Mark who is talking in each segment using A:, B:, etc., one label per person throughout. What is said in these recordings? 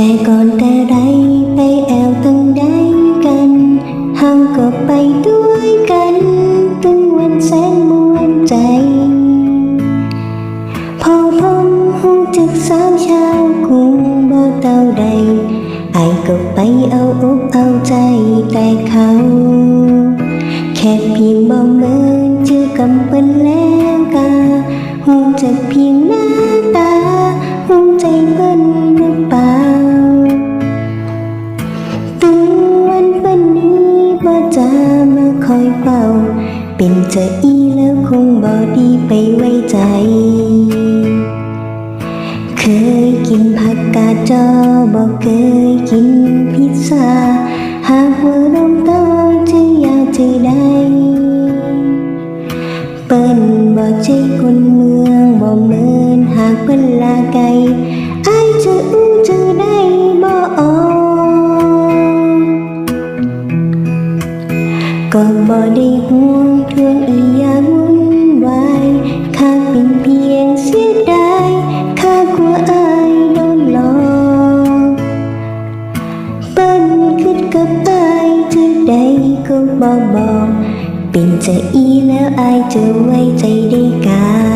A: แต่ก่อนแต่ไรไปแอวตั้งได้กันห้างก็ไปด้วยกันตั้งวันแสงมวนใจ พอพมหูจึกสาวชาวกรุงบ่เต้าใดไอก็ไปเอาอกเอาใจแต่เขา แค่เพียบ่เมินชื่อกำเป็นแล้วกาหูจักเพียงนั้น จะมาคอยเฝ้าเป็นเจะอีแล้วคงบ่ดีไปไว้ใจ เคยกินผักกาดจอบ่เคยกินพิซซ่า หากว่าลมโตจะอยากจะได้ เปิ้นบ่ใช่คน ได้ห่วงทวงอีหยังวุ่นวายข้าเป็นเพียงเสียดายข้ากลัวอายโดนหลอกเปิ้นคิดกับอายจะได้ก็บ่บอก เป็นใจอีแล้วอายจะไว้ใจได้กา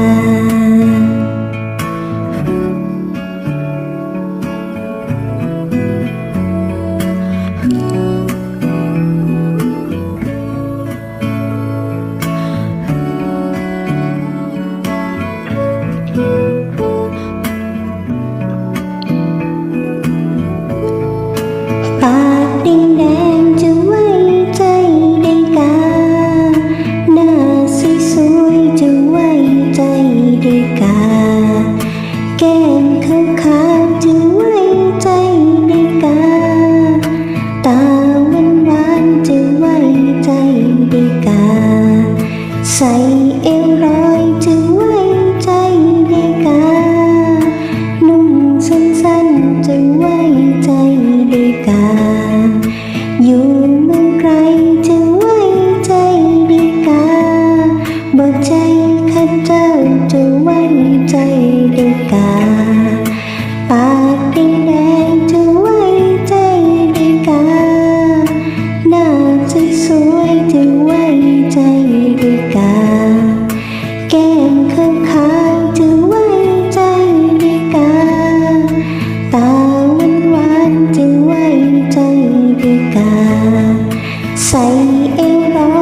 A: ปากแดงๆจะไว้ใจได้กาหน้าสวยจะไว้ใจได้กา แก้มขาวขาวๆจะไว้ใจได้กา ตาหวานหวานจะไว้ใจได้กา ใส่เอวลอย